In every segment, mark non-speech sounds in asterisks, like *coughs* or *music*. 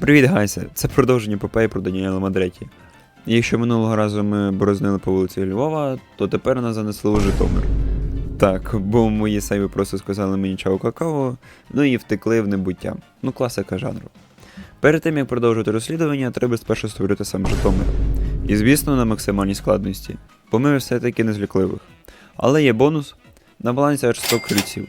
Привіт, Гайсе! Це продовження попеї про Даніела Мадреті. Якщо минулого разу ми борознили по вулиці Львова, то тепер нас занесли у Житомир. Так, бо мої сейви просто сказали мені чау какао, ну і втекли в небуття. Ну, класика жанру. Перед тим як продовжувати розслідування, треба спершу створити сам Житомир. І звісно, на максимальній складності, бо ми все-таки не злякливих. Але є бонус на балансі аж 100 крильців.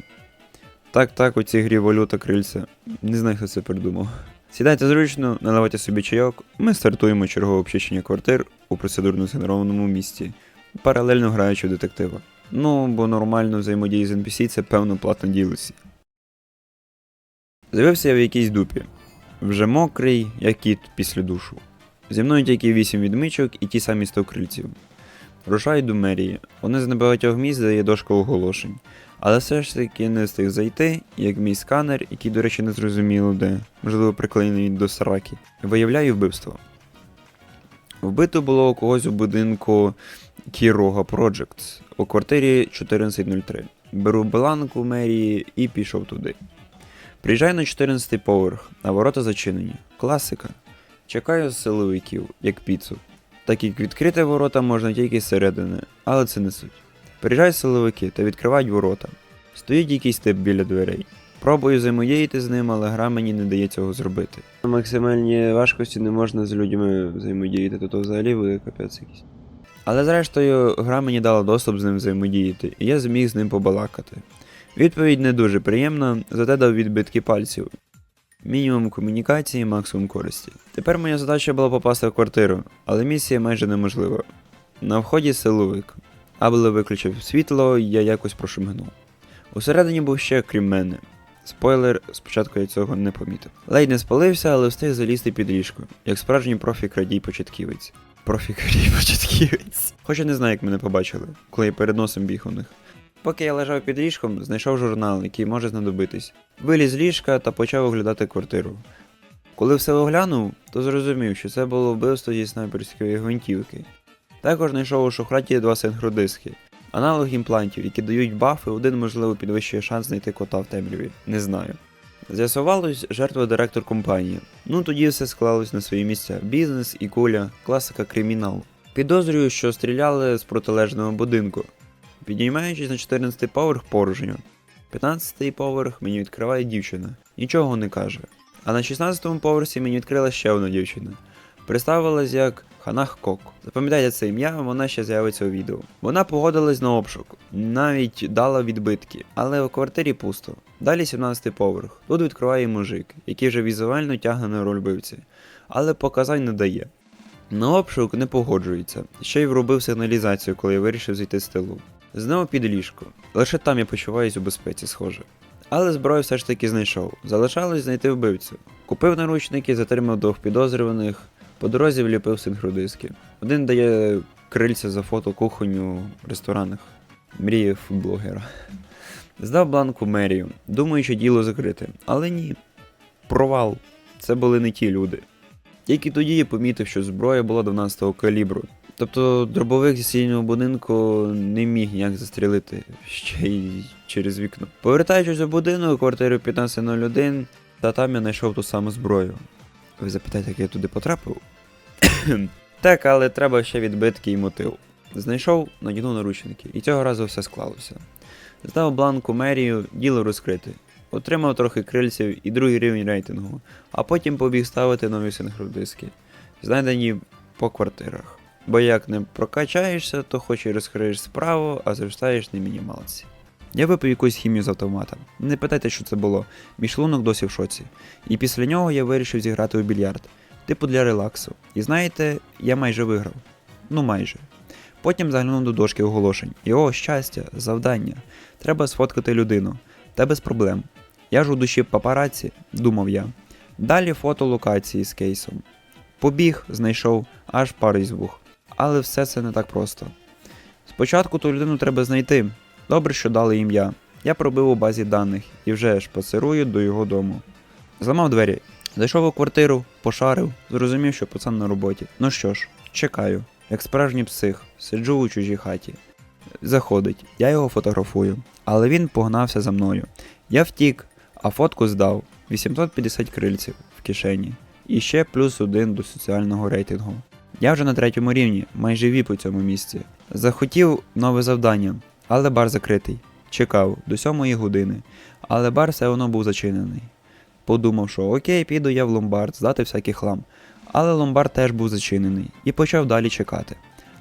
Так, так, у цій грі валюта крильця. Не знаю, хто це придумав. Сідайте зручно, наливайте собі чайок. Ми стартуємо чергове обчищення квартир у процедурно згенерованому місті, паралельно граючи в детектива. Ну, бо нормально взаємодії з NPC це певно платна ділесі. З'явився я в якійсь дупі. Вже мокрий, як кіт після душу. Зі мною тільки 8 відмичок і ті самі 100 крильців. Рушаю до мерії. Вони з небагатьох місць дає дошка оголошень. Але все ж таки не встиг зайти, як мій сканер, який, до речі, не зрозуміло де, можливо, приклеєний до сраки, виявляю вбивство. Вбито було у когось у будинку Кірога Projects у квартирі 1403. Беру бланк у мерії і пішов туди. Приїжджаю на 14-й поверх, а ворота зачинені. Класика. Чекаю силовиків, як піцу. Так як відкрити ворота можна тільки зсередини, але це не суть. Приїжджають силовики та відкривають ворота. Стоїть якийсь тип біля дверей. Пробую взаємодіяти з ним, але гра мені не дає цього зробити. На максимальній важкості не можна з людьми взаємодіяти, то, то взагалі буде капець якийсь. Але зрештою, гра мені дала доступ з ним взаємодіяти, і я зміг з ним побалакати. Відповідь не дуже приємна, зате дав відбитки пальців. Мінімум комунікації, максимум користі. Тепер моя задача була попасти в квартиру, але місія майже неможлива. На вході силовик. Абле виключив світло, я якось прошумигнув. Усередині був ще крім мене. Спойлер, спочатку я цього не помітив. Ледь не спалився, але встиг залізти під ліжко, як справжній профі крадій початківець. Профі крадій початківець. Хоча не знаю, як мене побачили, коли я перед носом біг у них. Поки я лежав під ліжком, знайшов журнал, який може знадобитись. Виліз ліжка та почав оглядати квартиру. Коли все оглянув, то зрозумів, що це було вбивство зі снайперської гвинтівки. Також знайшов у шухраті два синхродиски. Аналог імплантів, які дають бафи, один, можливо, підвищує шанс знайти кота в темряві. Не знаю. З'ясувалось, жертва директор компанії. Ну тоді все склалось на свої місця. Бізнес і куля, класика кримінал. Підозрюю, що стріляли з протилежного будинку. Підіймаючись на 14 поверх порожньо. 15 поверх мені відкриває дівчина. Нічого не каже. А на 16 поверсі мені відкрила ще одна дівчина. Представилась як Ханах Кок. Запам'ятайте це ім'я, вона ще з'явиться у відео. Вона погодилась на обшук, навіть дала відбитки, але у квартирі пусто. Далі 17 поверх. Тут відкриває мужик, який вже візуально тягне на роль бивці, але показань не дає. На обшук не погоджується, ще й вробив сигналізацію, коли я вирішив зайти з тилу. Знову під ліжко. Лише там я почуваюсь у безпеці, схоже. Але зброю все ж таки знайшов. Залишалось знайти вбивцю. Купив наручники, затримав двох підозрюваних, по дорозі вліпив синхродиски. Один дає крильця за фото кухоню в ресторанах. Мріє фудблогера. Здав бланку мерію, думаю, що діло закрите. Але ні. Провал. Це були не ті люди. Тільки тоді я помітив, що зброя була 12-го калібру. Тобто дробовик зі сільного будинку не міг ніяк застрілити ще й через вікно. Повертаючись до будинку, квартиру 1501, та там я знайшов ту саму зброю. Ви запитаєте, як я туди потрапив? *coughs* так, але треба ще відбитки і мотив. Знайшов, надягнув наручники, і цього разу все склалося. Здав бланку мерію, діло розкрите. Отримав трохи крильців і другий рівень рейтингу, а потім побіг ставити нові синхродиски, знайдені по квартирах. Бо як не прокачаєшся, то хоч і розкриєш справу, а зростаєш на мінімалці. Я випив якусь хімію з автомата. Не питайте, що це було. Мій шлунок досі в шоці. І після нього я вирішив зіграти у більярд, типу для релаксу. І знаєте, я майже виграв. Ну майже. Потім заглянув до дошки оголошень. І о, щастя, завдання. Треба сфоткати людину. Та без проблем. Я ж у душі папараці, думав я. Далі фото локації з кейсом. Побіг, знайшов аж пару з вух. Але все це не так просто. Спочатку ту людину треба знайти. Добре, що дали ім'я. Я пробив у базі даних і вже ж пасирую до його дому. Зламав двері, зайшов у квартиру, пошарив, зрозумів, що пацан на роботі. Ну що ж, чекаю, як справжній псих, сиджу у чужій хаті. Заходить, я його фотографую, але він погнався за мною. Я втік, а фотку здав 850 крильців в кишені. і ще плюс один до соціального рейтингу. Я вже на третьому рівні, майже віп у цьому місці. Захотів нове завдання, але бар закритий. Чекав до сьомої години, але бар все одно був зачинений. Подумав, що окей, піду я в ломбард здати всякий хлам. Але ломбард теж був зачинений і почав далі чекати.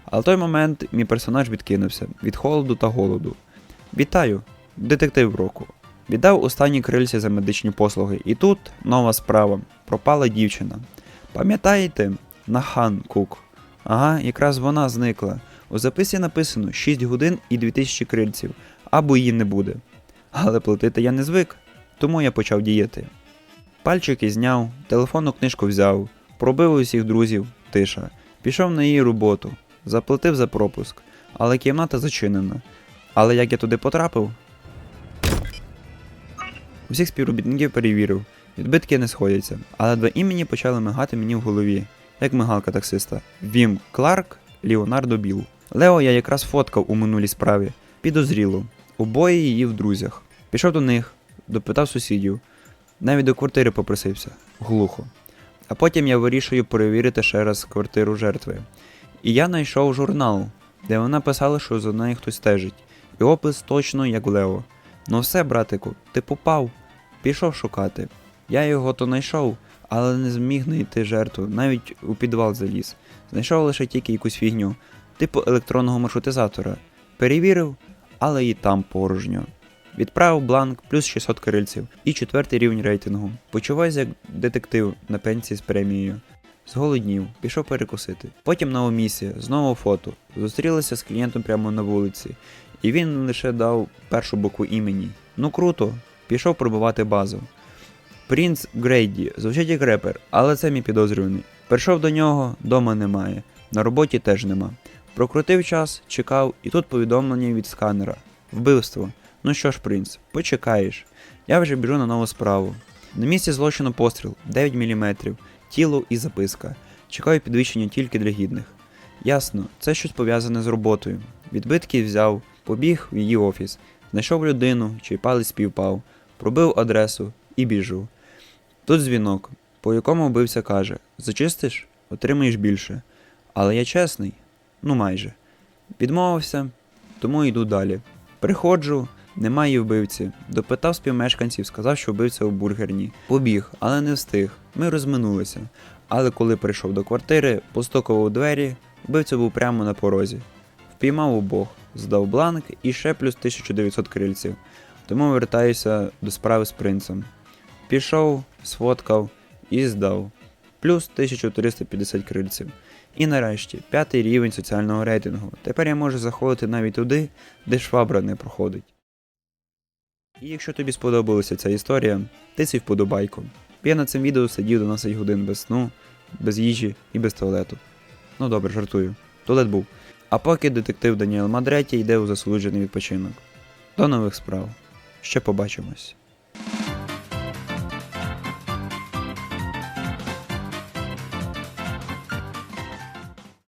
Але в той момент мій персонаж відкинувся від холоду та голоду. Вітаю, детектив року. Віддав останні крильці за медичні послуги, і тут нова справа. Пропала дівчина. Пам'ятаєте, Нахан Кук? Ага, якраз вона зникла. У записі написано 6 годин і 2000 крильців, або її не буде. Але платити я не звик, тому я почав діяти. Пальчики зняв, телефонну книжку взяв, пробив усіх друзів, тиша, пішов на її роботу, заплатив за пропуск, але кімната зачинена. Але як я туди потрапив? Усіх співробітників перевірив, відбитки не сходяться, але два імені почали мигати мені в голові, як мигалка таксиста. Вім Кларк, Леонардо Біл. Лео я якраз фоткав у минулій справі. Підозріло. Обоє її в друзях. Пішов до них, допитав сусідів, навіть до квартири попросився. Глухо. А потім я вирішую перевірити ще раз квартиру жертви. І я знайшов журнал, де вона писала, що за нею хтось стежить. І опис точно як Лео. Ну все, братику, ти попав. Пішов шукати. Я його то знайшов, але не зміг знайти жертву, навіть у підвал заліз. Знайшов лише тільки якусь фігню, типу електронного маршрутизатора. Перевірив, але і там порожньо. Відправив бланк плюс 600 кирильців і четвертий рівень рейтингу. Почуваюся як детектив на пенсії з премією. Зголоднів, пішов перекусити. Потім нова місія, знову фото. Зустрілися з клієнтом прямо на вулиці, і він лише дав першу букву імені. Ну круто, пішов пробивати базу. Принц Грейді, звучить як репер, але це мій підозрюваний. Прийшов до нього, дома немає, на роботі теж нема. Прокрутив час, чекав, і тут повідомлення від сканера. Вбивство. Ну що ж, принц, почекаєш. Я вже біжу на нову справу. На місці злочину постріл 9 мм, тіло і записка. Чекаю підвищення тільки для гідних. Ясно, це щось пов'язане з роботою. Відбитки взяв, побіг в її офіс, знайшов людину, чий палець співпав, пробив адресу і біжу. Тут дзвінок, по якому вбивця каже: Зачистиш, отримаєш більше. Але я чесний, ну майже. Відмовився, тому йду далі. Приходжу, немає вбивці. Допитав співмешканців, сказав, що вбивця у бургерні. Побіг, але не встиг. Ми розминулися. Але коли прийшов до квартири, постукав у двері, вбивця був прямо на порозі. Впіймав обох, здав бланк і ще плюс 1900 крильців. Тому вертаюся до справи з принцем. Пішов, сфоткав і здав. Плюс 1350 крильців. І нарешті, п'ятий рівень соціального рейтингу. Тепер я можу заходити навіть туди, де швабра не проходить. І якщо тобі сподобалася ця історія, тисяй вподобайку. Я на цим відео сидів 12 годин без сну, без їжі і без туалету. Ну добре, жартую. Туалет був. А поки детектив Даніел Мадреті йде у заслужений відпочинок. До нових справ. Ще побачимось.